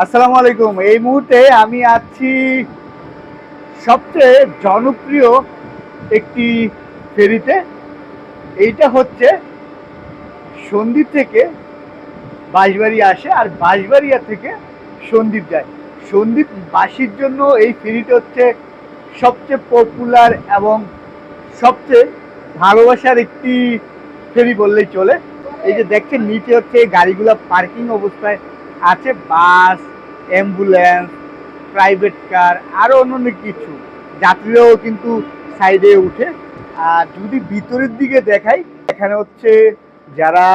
আসসালামু আলাইকুম। এই মুহূর্তে আমি আছি সবচেয়ে জনপ্রিয় একটি ফেরিতে। এইটা হচ্ছে সন্দ্বীপ থেকে বাঁশবাড়ি আসে আর বাঁশবাড়িয়া থেকে সন্দ্বীপ যায়। সন্দ্বীপ বাসীর জন্য এই ফেরিটা হচ্ছে সবচেয়ে পপুলার এবং সবচেয়ে ভালোবাসার একটি ফেরি বললেই চলে। এই যে দেখছেন, নিচে হচ্ছে গাড়িগুলো পার্কিং অবস্থায়। আছে বাস অ্যাম্বুলেন্স প্রাইভেট কার আরও অন্যান্য কিছু। যাত্রীরাও কিন্তু সাইডে উঠে। আর যদি ভিতরের দিকে দেখাই, এখানে হচ্ছে যারা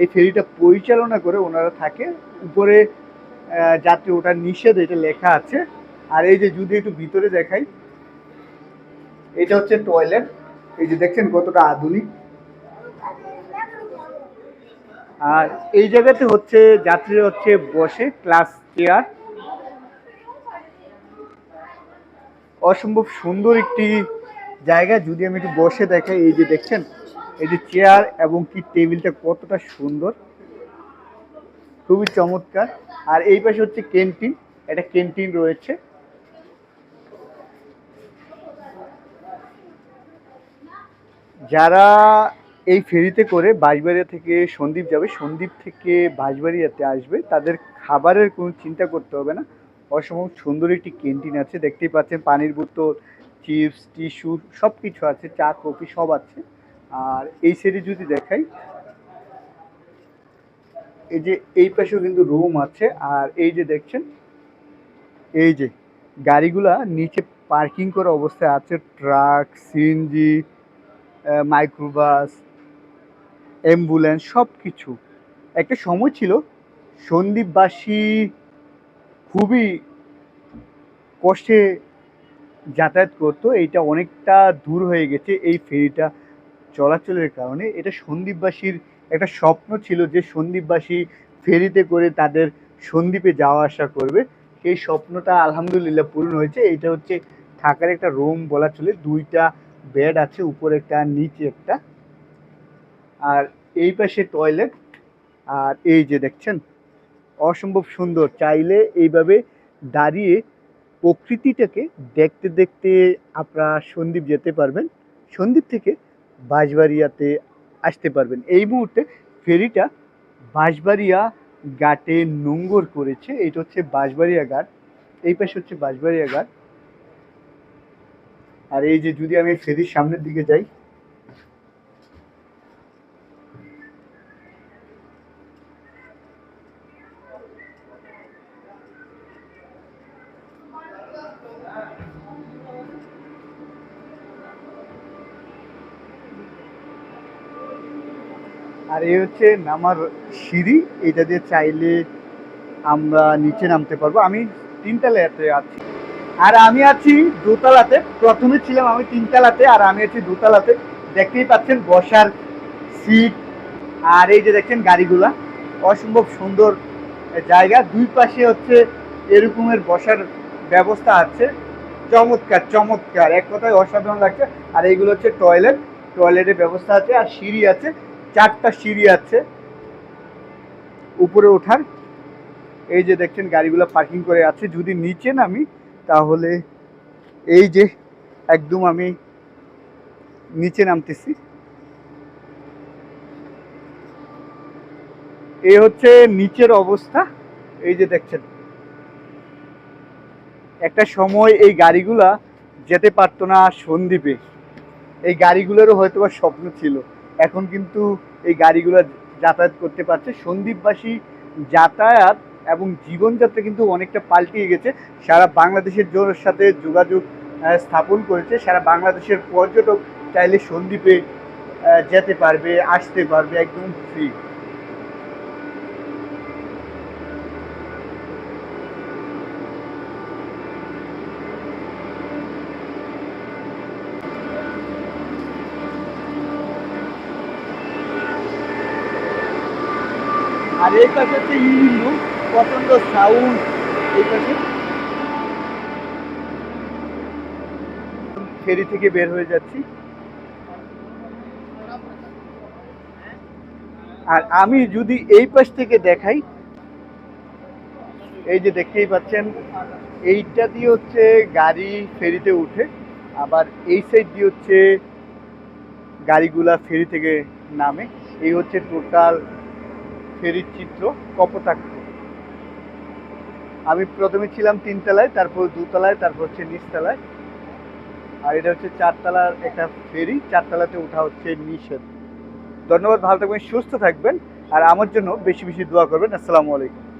এই ফেরিটা পরিচালনা করে, ওনারা থাকে। উপরে যাত্রী ওঠার নিষেধ, এটা লেখা আছে। আর এই যে যদি একটু ভিতরে দেখাই, এটা হচ্ছে টয়লেট এই যে দেখছেন কতটা আধুনিক। আর এই জায়গাতে হচ্ছে যাত্রীরা হচ্ছে বসে ক্লাস চেয়ার অসম্ভব সুন্দর একটি জায়গা। যদি আমি একটু বসে দেখাই, এই যে দেখছেন, এই যে চেয়ার এবং কি টেবিলটা কতটা সুন্দর। খুবই চমৎকার। আর এই পাশে হচ্ছে ক্যান্টিন একটা ক্যান্টিন রয়েছে। যারা এই ফেরিতে করে বাঁশবাড়িয়া থেকে সন্দ্বীপ যাবে। সন্দ্বীপ থেকে বাঁশবাড়িয়াতে আসবে। তাদের খাবারের কোনো চিন্তা করতে হবে না। অসম্ভব সুন্দর একটি ক্যান্টিন আছে। দেখতেই পাচ্ছেন পানির বোতল, চিপস, টিস্যু সব কিছু আছে। চা, কফি সব আছে। আর এই সাইডে যদি দেখাই, এই যে এই পাশেও কিন্তু রুম আছে। আর এই যে দেখছেন, এই যে গাড়িগুলা নিচে পার্কিং করা অবস্থায় আছে। ট্রাক, সিএনজি মাইক্রোবাস অ্যাম্বুলেন্স সব কিছু একটা সময় ছিল সন্দীপবাসী খুবই কষ্টে যাতায়াত করতো, এইটা অনেকটা দূর হয়ে গেছে এই ফেরিটা চলাচলের কারণে। এটা সন্দীপবাসীর একটা স্বপ্ন ছিল যে সন্দীপবাসী ফেরিতে করে তাদের সন্দ্বীপে যাওয়া আসা করবে। সেই স্বপ্নটা আলহামদুলিল্লাহ পূরণ হয়েছে। এটা হচ্ছে থাকার একটা রুম বলা চলে। দুইটা বেড আছে, উপরে একটা, নিচে একটা। আর এই পাশে টয়লেট আর এই যে দেখছেন, অসম্ভব সুন্দর। চাইলে এইভাবে দাঁড়িয়ে প্রকৃতিটাকে দেখতে দেখতে আপনারা সন্দ্বীপ যেতে পারবেন সন্দ্বীপ থেকে বাঁশবাড়িয়াতে আসতে পারবেন। এই মুহূর্তে ফেরিটা বাঁশবাড়িয়া ঘাটে নোঙ্গর করেছে। এটা হচ্ছে বাঁশবাড়িয়া ঘাট। এই পাশে হচ্ছে বাঁশবাড়িয়া ঘাট। আর এই যে যদি আমি ফেরির সামনের দিকে যাই আর এই হচ্ছে নামার সিঁড়ি। এটা দিয়ে চাইলে আমরা নিচে নামতে পারব। আমি তিনতলাতে আছি। আর আমি আছি দোতলাতে। প্রথমে ছিলাম আমি তিনতলাতে আর আমি আছি দোতলাতে। দেখতেই পাচ্ছেন বসার সিট। আর এই যে দেখছেন গাড়িগুলা। অসম্ভব সুন্দর জায়গা। দুই পাশে হচ্ছে এরকমের বসার ব্যবস্থা আছে। চমৎকার চমৎকার। এক কথায় অসাধারণ লাগছে। আর এইগুলো হচ্ছে টয়লেট। টয়লেটের ব্যবস্থা আছে আর সিঁড়ি আছে। চারটা সিঁড়ি আছে। উপরে ওঠার। এই যে দেখছেন, গাড়িগুলো পার্কিং করে আছে। যদি নিচে নামি, তাহলে এই যে একদম আমি নিচে নামতেছি। এই হচ্ছে নিচের অবস্থা। এই যে দেখছেন, একটা সময় এই গাড়িগুলা যেতে পারতো না সন্দ্বীপে। এই গাড়িগুলোরও হয়তো স্বপ্ন ছিল। এখন কিন্তু এই গাড়িগুলো যাতায়াত করতে পারছে। সন্দ্বীপবাসী যাতায়াত এবং জীবনযাত্রা কিন্তু অনেকটা পাল্টিয়ে গেছে। সারা বাংলাদেশের জোর সাথে যোগাযোগ স্থাপন করেছে। সারা বাংলাদেশের পর্যটক চাইলে সন্দ্বীপে যেতে পারবে, আসতে পারবে, একদম ফ্রি আর এই পাশে হচ্ছে রুম প্রচণ্ড সাউন্ড এই পাশে। ফেরি থেকে বের হয়ে যাচ্ছি। আর আমি যদি এই পাশ থেকে দেখাই, এই যে দেখতেই পাচ্ছেন, এইটা দিয়ে হচ্ছে গাড়ি ফেরিতে উঠে, আবার এই সাইড দিয়ে হচ্ছে গাড়িগুলা ফেরি থেকে নামে। এই হচ্ছে টোটাল ফেরির চিত্র কপোতাক্ষ। আমি প্রথমে ছিলাম তিনতলায়, তারপর দুতলায়, তারপর হচ্ছে নিচতলায়। আর এটা হচ্ছে চারতলার একটা ফেরি, চারতলাতে ওঠা হচ্ছে নিষেধ। ধন্যবাদ, ভালো থাকবেন, সুস্থ থাকবেন, আর আমার জন্য বেশি বেশি দোয়া করবেন। আসসালামু আলাইকুম।